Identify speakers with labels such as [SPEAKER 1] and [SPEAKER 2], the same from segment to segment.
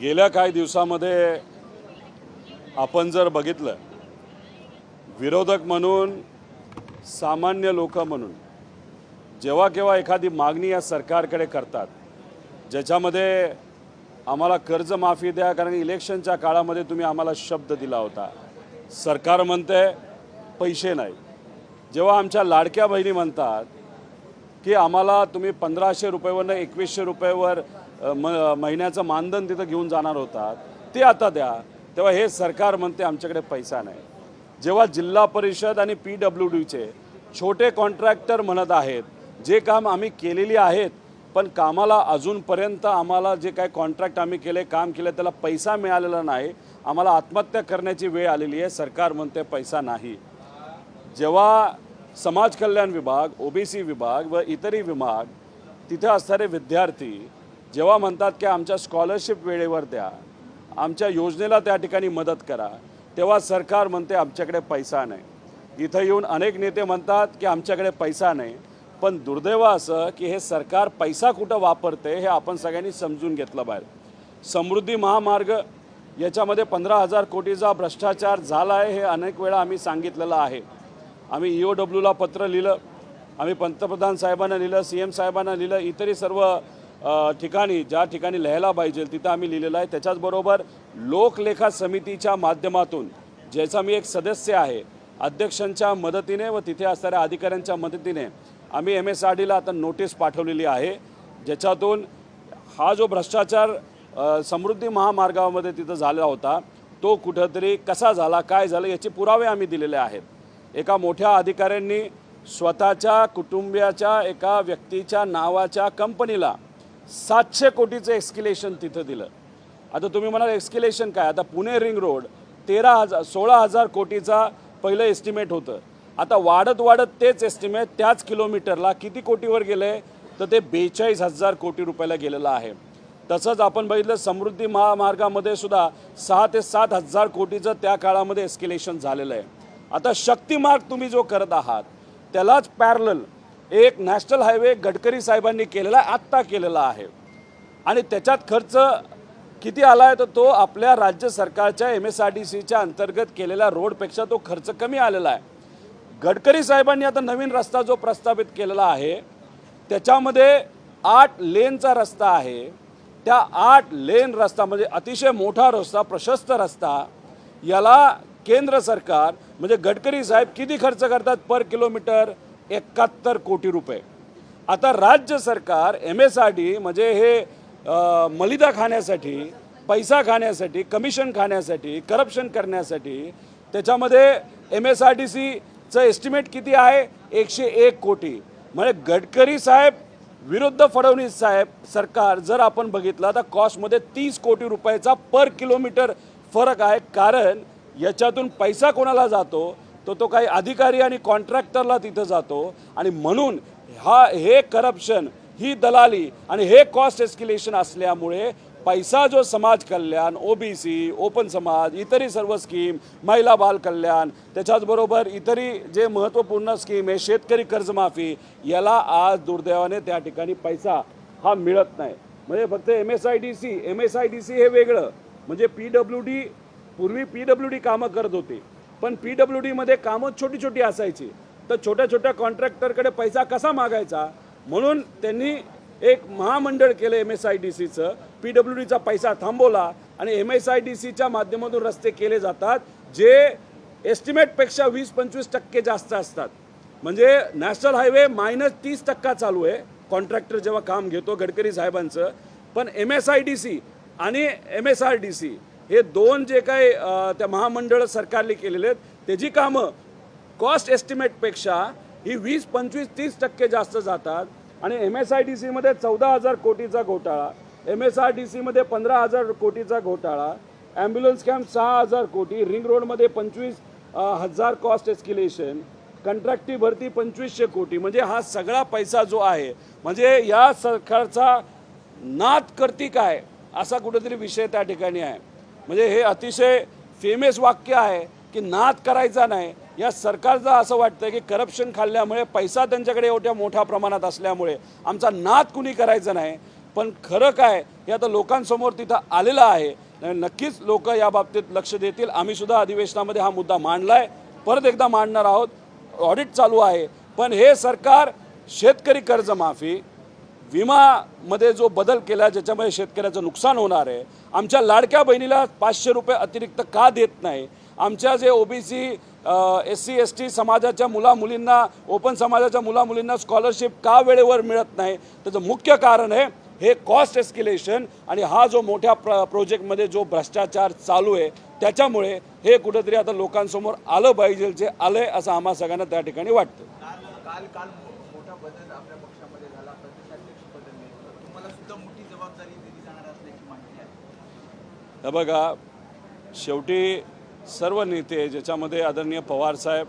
[SPEAKER 1] गेल्या काही दिवसामध्ये आपण जर बघितलं विरोधक म्हणून सामान्य लोक म्हणून जेव्हा केव्हा एखादी मागणी या सरकारकडे करतात ज्याच्यामध्ये आम्हाला कर्जमाफी द्या कारण इलेक्शनच्या काळामध्ये तुम्ही आम्हाला शब्द दिला होता. सरकार म्हणते पैसे नाही. जेव्हा आमच्या लाडक्या बहिणी म्हणतात की आम्हाला तुम्ही पंधराशे रुपयेवरनं एकवीसशे रुपयेवर म महिन्याचं मानधन तिथं घेऊन जाणार होतात ते आता द्या. तेव्हा हे सरकार म्हणते आमच्याकडे पैसा नाही. जेव्हा जिल्हा परिषद आणि पी डब्ल्यू डीचे छोटे कॉन्ट्रॅक्टर म्हणत आहेत जे काम आम्ही केलेली आहेत पण कामाला अजूनपर्यंत आम्हाला जे काय कॉन्ट्रॅक्ट आम्ही केले काम केले त्याला पैसा मिळालेला नाही आम्हाला आत्महत्या करण्याची वेळ आलेली आहे. सरकार म्हणते पैसा नाही. जेव्हा समाज कल्याण विभाग ओबीसी विभाग व इतरही विभाग तिथे असणारे विद्यार्थी जेव्हा म्हणतात की आमच्या स्कॉलरशिप वेळेवर द्या आमच्या योजनेला त्या ठिकाणी मदत करा तेव्हा सरकार म्हणते आमच्याकडे पैसा नाही. इथं येऊन अनेक नेते म्हणतात की आमच्याकडे पैसा नाही. पण दुर्दैव असं की हे सरकार पैसा कुठं वापरते हे आपण सगळ्यांनी समजून घेतलं पाहिजे. समृद्धी महामार्ग याच्यामध्ये पंधरा हजार कोटीचा भ्रष्टाचार झाला आहे हे अनेक वेळा आम्ही सांगितलेलं आहे. आम्ही ई ओ डब्ल्यूला पत्र लिहिलं आम्ही पंतप्रधान साहेबांना लिहिलं सी एम साहेबांना लिहिलं इतरही सर्व ठिकाणी ज्या ठिकाणी लिहायला पाहिजे तिथं आम्ही लिहिलेलं आहे. त्याच्याचबरोबर लोकलेखा समितीच्या माध्यमातून ज्याचा मी एक सदस्य आहे अध्यक्षांच्या मदतीने व तिथे असणाऱ्या अधिकाऱ्यांच्या मदतीने आम्ही एम एस आर डीला आता नोटीस पाठवलेली आहे. ज्याच्यातून हा जो भ्रष्टाचार समृद्धी महामार्गामध्ये तिथं झाला होता. तो कुठंतरी कसा झाला काय झालं याचे पुरावे आम्ही दिलेले आहेत. एका मोठ्या अधिकाऱ्यांनी स्वतःच्या कुटुंबियाच्या एका व्यक्तीच्या नावाच्या कंपनीला सातशे कोटीचं एक्स्किलेशन तिथं दिलं. आता तुम्ही म्हणाल एक्स्किलेशन काय? आता पुणे रिंग रोड तेरा हजार सोळा हजार कोटीचा पहिलं एस्टिमेट होतं. आता वाढत वाढत तेच एस्टिमेट त्याच किलोमीटरला किती कोटीवर गेले तर ते बेचाळीस हजार कोटी रुपयाला गेलेलं आहे. तसंच आपण बघितलं समृद्धी महामार्गामध्ये सुद्धा सहा ते सात हजार कोटीचं त्या काळामध्ये एस्केलेशन झालेलं आहे. आता शक्तिमार्ग तुम्ही जो करत आहात त्यालाच पॅरल एक नॅशनल हायवे गडकरी साहेबांनी केलेला आत्ता केलेला आहे. आणि त्याच्यात खर्च किती आला आहे तर तो आपल्या राज्य सरकारच्या एम एस आर टी सीच्या अंतर्गत केलेल्या रोडपेक्षा तो खर्च कमी आलेला आहे. गडकरी साहेबांनी आता नवीन रस्ता जो प्रस्तावित केलेला आहे त्याच्यामध्ये आठ लेनचा रस्ता आहे. त्या आठ लेन रस्ता म्हणजे अतिशय मोठा रस्ता प्रशस्त रस्ता याला केंद्र सरकार म्हणजे गडकरी साहेब किती खर्च करतात पर किलोमीटर? एकाहत्तर कोटी रुपये. आता राज्य सरकार एम एस आर डी म्हणजे हे मलिदा खाण्यासाठी पैसा खाण्यासाठी कमिशन खाण्यासाठी करप्शन करण्यासाठी त्याच्यामध्ये एम एस आर टी सीचं एस्टिमेट किती आहे? एकशे एक कोटी. म्हणजे गडकरी साहेब विरुद्ध फडणवीस साहेब सरकार जर आपण बघितलं तर कॉस्टमध्ये तीस कोटी रुपयाचा पर किलोमीटर फरक आहे. कारण याच्यातून पैसा कोणाला जातो? तो तो काही अधिकारी आणि कॉन्ट्रॅक्टरला तिथं जातो. आणि म्हणून हा हे करप्शन ही दलाली आणि हे कॉस्ट एस्किलेशन असल्यामुळे पैसा जो समाज कल्याण ओबीसी ओपन समाज इतरही सर्व स्कीम महिला बाल कल्याण त्याच्याचबरोबर इतरही जे महत्त्वपूर्ण स्कीम आहे शेतकरी कर्जमाफी याला आज दुर्दैवाने त्या ठिकाणी पैसा हा मिळत नाही. म्हणजे फक्त M S I D C M S I D C हे वेगळं. म्हणजे पी डब्ल्यू डी पूर्वी पी डब्ल्यू डी कामं करत होती. पण पी डब्ल्यू डीमध्ये कामं छोटी छोटी असायची. तर छोट्या छोट्या कॉन्ट्रॅक्टरकडे पैसा कसा मागायचा? म्हणून त्यांनी एक महामंडळ केलं एम एस आय डी सीचं पी डब्ल्यू डीचा पैसा थांबवला आणि एम एस आय डी सीच्या माध्यमातून रस्ते केले जातात जे एस्टिमेटपेक्षा वीस पंचवीस टक्के जास्त असतात. म्हणजे नॅशनल हायवे मायनस तीस टक्का चालू आहे. कॉन्ट्रॅक्टर जेव्हा काम घेतो गडकरी साहेबांचं पण M S I D C आणि M S R D C हे दोन जे काही त्या महामंडळ सरकारने केलेले आहेत त्याची कामं कॉस्ट एस्टिमेटपेक्षा ही वीस पंचवीस तीस टक्के जास्त जातात. आणि एम एस आय डी सीमध्ये चौदा हजार कोटीचा घोटाळा. एम एस आर डी सीमध्ये पंधरा हजार कोटीचा घोटाळा ॲम्ब्युलन्स कॅम्प सहा हजार कोटी रिंग रोडमध्ये पंचवीस हजार कॉस्ट एस्किलेशन कंट्रॅक्टी भरती पंचवीसशे कोटी. म्हणजे हा सगळा पैसा जो आहे म्हणजे या सरकारचा नाद करती काय असा कुठेतरी विषय त्या ठिकाणी आहे. म्हणजे हे अतिशय फेमस वाक्य आहे की नाद करायचा नाही. या सरकारचं असं वाटतं की करप्शन खाल्ल्यामुळे पैसा त्यांच्याकडे एवढ्या मोठ्या प्रमाणात असल्यामुळे आमचा नाद कुणी करायचा नाही. पण खरं काय हे आता लोकांसमोर तिथं आलेलं आहे. नक्कीच लोक या बाबतीत लक्ष देतील. आम्ही सुद्धा अधिवेशनामध्ये हा मुद्दा मांडला आहे परत एकदा मांडणार आहोत. ऑडिट चालू आहे. पण हे सरकार शेतकरी कर्जमाफी विमामध्ये जो बदल केला ज्याच्यामुळे शेतकऱ्याचं नुकसान होणार आहे आमच्या लाडक्या बहिणीला पाचशे रुपये अतिरिक्त का देत नाही? आमच्या जे OBC S C S T समाजाच्या मुला मुलींना ओपन समाजाच्या मुला मुलींना स्कॉलरशिप का वेळेवर मिळत नाही? त्याचं मुख्य कारण आहे हे कॉस्ट एस्किलेशन आणि हा जो मोठ्या प्र प्रोजेक्टमध्ये जो भ्रष्टाचार चालू आहे त्याच्यामुळे हे कुठंतरी आता लोकांसमोर आलं पाहिजे जे आलं आहे असं आम्हा सगळ्यांना त्या ठिकाणी वाटतं. हे बघा शेवटी सर्व नेते ज्याच्यामध्ये आदरणीय पवारसाहेब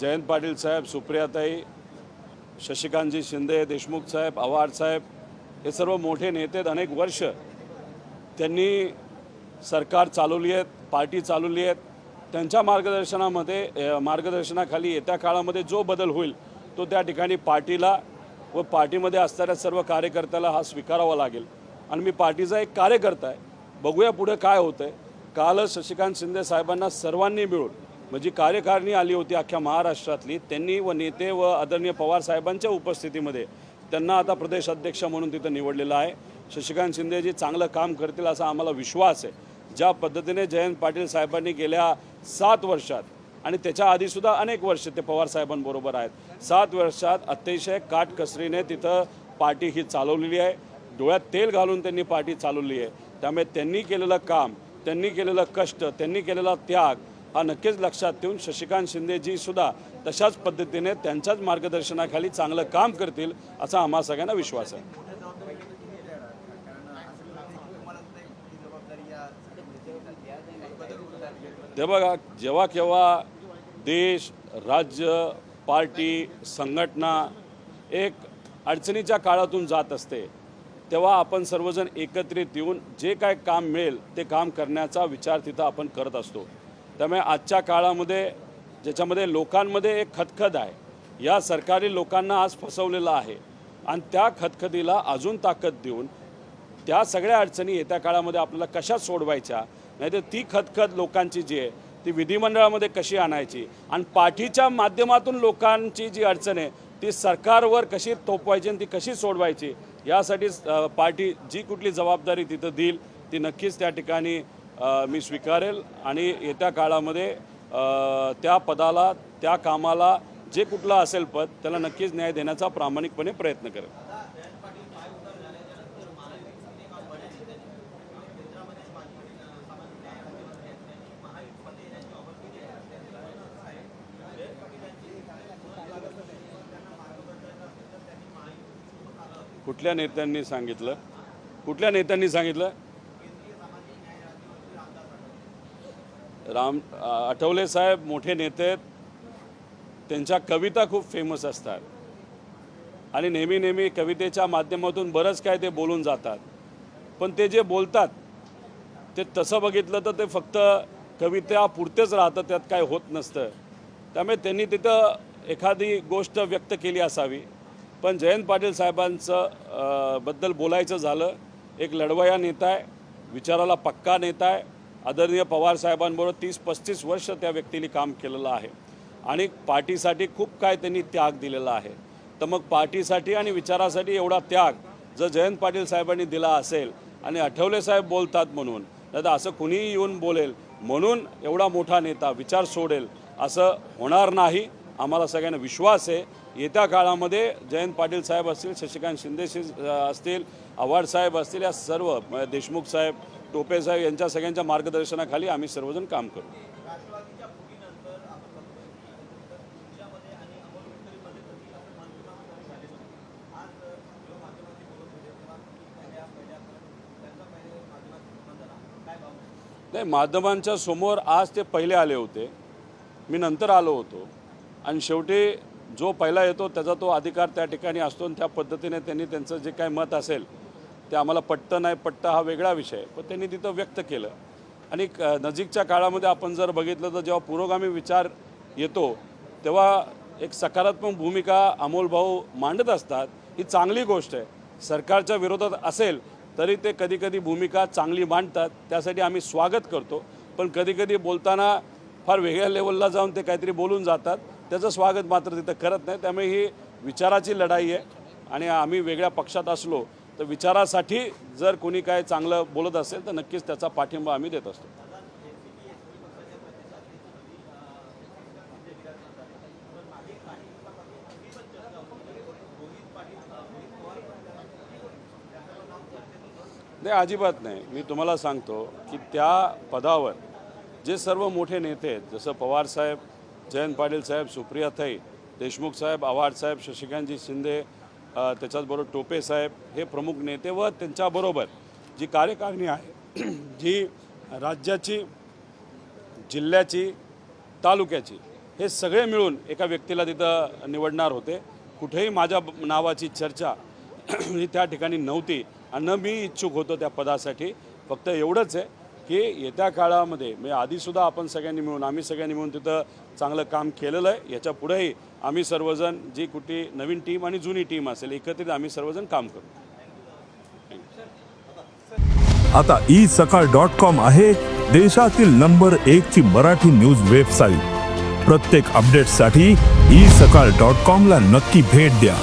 [SPEAKER 1] जयंत पाटील साहेब सुप्रियाताई शशिकांतजी शिंदे देशमुख साहेब आव्हाड साहेब हे सर्व मोठे नेते आहेत. अनेक वर्ष त्यांनी सरकार चालवली आहेत पार्टी चालवली आहेत. त्यांच्या मार्गदर्शनामध्ये मार्गदर्शनाखाली येत्या काळामध्ये जो बदल होईल तो त्या ठिकाणी पार्टीला व पार्टीमध्ये असणाऱ्या सर्व कार्यकर्त्याला हा स्वीकारावा लागेल. आणि मी पार्टीचा एक कार्यकर्ता आहे. बघूया पुढे काय होतं आहे कालच शशिकांत शिंदे साहेबांना सर्वांनी मिळून म्हणजे कार्यकारिणी आली होती अख्ख्या महाराष्ट्रातली त्यांनी व नेते व आदरणीय पवार साहेबांच्या उपस्थितीमध्ये त्यांना आता प्रदेश अध्यक्ष म्हणून तिथं निवडलेलं आहे. शशिकांत शिंदेजी चांगलं काम करतील असा आम्हाला विश्वास आहे. ज्या पद्धतीने जयंत पाटील साहेबांनी गेल्या सात वर्षात आणि त्याच्या आधीसुद्धा अनेक वर्ष ते पवार साहेबांबरोबर आहेत. सात वर्षात अतिशय काटकसरीने तिथं पार्टी ही चालवलेली आहे. डोळ्यात तेल घालून त्यांनी पार्टी चालवली आहे. त्यामुळे त्यांनी केलेलं काम त्यांनी केलेलं कष्ट त्यांनी केलेला त्याग हा नक्कीच लक्षात ठेवून शशिकांत शिंदेजी सुद्धा तशाच पद्धतीने त्यांच्याच मार्गदर्शनाखाली चांगलं काम करतील असा आम्हा सगळ्यांना विश्वास आहे. ते बघा जेव्हा केव्हा देश राज्य पार्टी संघटना एक अडचणीच्या काळातून जात असते तेव्हा आपण सर्वजण एकत्रित येऊन जे काय काम मिळेल ते काम करण्याचा विचार तिथं आपण करत असतो. त्यामुळे आजच्या काळामध्ये ज्याच्यामध्ये लोकांमध्ये एक खतखत आहे या सरकारी लोकांना आज फसवलेलं आहे. आणि त्या खतखतीला अजून ताकद देऊन त्या सगळ्या अडचणी येत्या काळामध्ये आपल्याला कशा सोडवायच्या? नाहीतर ती खतखत लोकांची जी आहे ती विधिमंडळामध्ये कशी आणायची? आणि पाठीच्या माध्यमातून लोकांची जी अडचण आहे ती सरकारवर कशी थोपवायची आणि ती कशी सोडवायची? यासाठी पार्टी जी कुठली जबाबदारी तिथं देईल ती नक्कीच त्या ठिकाणी मी स्वीकारेल आणि येत्या काळामध्ये त्या पदाला त्या कामाला जे कुठलं असेल पद त्याला नक्कीच न्याय देण्याचा प्रामाणिकपणे प्रयत्न करेल. कुठल्या नेत्यांनी सांगितलं? कुठल्या नेत्यांनी सांगितलं? राम आठवले साहेब मोठे नेते आहेत त्यांच्या कविता खूप फेमस असतात. आणि नेहमी नेहमी कवितेच्या माध्यमातून बरंच काय ते बोलून जातात. पण ते जे बोलतात ते तसं बघितलं तर ते फक्त कविता पुरतेच राहतं त्यात काय होत नसतं. त्यामुळे त्यांनी तिथं एखादी गोष्ट व्यक्त केली असावी. पण जयंत पाटील साहेबांचं बद्दल बोलायचं झालं एक लढवया नेता आहे विचाराला पक्का नेता आहे आदरणीय पवार साहेबांबरोबर तीस पस्तीस वर्ष त्या व्यक्तीने काम केलेलं आहे. आणि पार्टीसाठी खूप काय त्यांनी त्याग दिलेला आहे. तर मग पार्टीसाठी आणि विचारासाठी एवढा त्याग जर जयंत पाटील साहेबांनी दिला असेल आणि आठवले साहेब बोलतात म्हणून नाही तर असं कुणीही येऊन बोलेल म्हणून एवढा मोठा नेता विचार सोडेल असं होणार नाही. आम्हाला सगळ्यांना विश्वास आहे. येत्या काळामध्ये जयंत पाटील साहेब असतील शशिकांत शिंदे असतील आव्हाड साहेब असतील या सर्व देशमुख साहेब टोपे साहेब यांच्या सगळ्यांच्या मार्गदर्शनाखाली आम्ही सर्वजण काम करू. नाही. माध्यमांच्या समोर आज ते पहिले आले होते. मी नंतर आलो होतो. आणि शेवटी जो पहिला येतो त्याचा तो अधिकार त्या ठिकाणी असतो आणि त्या पद्धतीने त्यांनी त्यांचं जे काय मत असेल ते आम्हाला पटतं नाही पटतं हा वेगळा विषय पण त्यांनी तिथं व्यक्त केलं. आणि क- नजीकच्या काळामध्ये आपण जर बघितलं तर जेव्हा पुरोगामी विचार येतो तेव्हा एक सकारात्मक भूमिका अमोल भाऊ मांडत असतात. ही चांगली गोष्ट आहे. सरकारच्या विरोधात असेल तरी ते कधीकधी भूमिका चांगली मांडतात. त्यासाठी आम्ही स्वागत करतो. पण कधीकधी बोलताना फार वेगळ्या लेवलला जाऊन ते काहीतरी बोलून जातात. त्याचं स्वागत मात्र तिथं करत नाही. त्यामुळे ही विचाराची लढाई आहे. आणि आम्ही वेगळ्या पक्षात असलो तर विचारासाठी जर कोणी काय चांगलं बोलत असेल तर नक्कीच त्याचा पाठिंबा आम्ही देत असतो. नाही अजिबात नाही. मी तुम्हाला सांगतो की त्या पदावर जे सर्व मोठे नेते आहेत जसं पवार साहेब जयंत पाटील साहेब सुप्रिया थाई देशमुख साहेब आव्हाड साहेब शशिकांतजी शिंदे त्याच्याचबरोबर टोपे साहेब हे प्रमुख नेते व त्यांच्याबरोबर जी कार्यकारिणी आहे जी राज्याची जिल्ह्याची तालुक्याची हे सगळे मिळून एका व्यक्तीला तिथं निवडणार होते. कुठेही माझ्या नावाची चर्चा ही त्या ठिकाणी नव्हती. आणि न मी इच्छुक होतो त्या पदासाठी. फक्त एवढंच आहे की येत्या काळामध्ये म्हणजे आधीसुद्धा आपण सगळ्यांनी मिळून आम्ही सगळ्यांनी मिळून तिथं चांगलं काम केलेलं आहे. याच्या पुढेही आम्ही सर्वजण जी कुठली नवीन टीम आणि जुनी टीम असेल एकत्रित आम्ही सर्वजण काम करू.
[SPEAKER 2] आता ई सकाळ डॉट कॉम आहे देशातील नंबर एक ची मराठी न्यूज वेबसाईट प्रत्येक अपडेटसाठी ई सकाळ डॉट कॉम ला नक्की भेट द्या.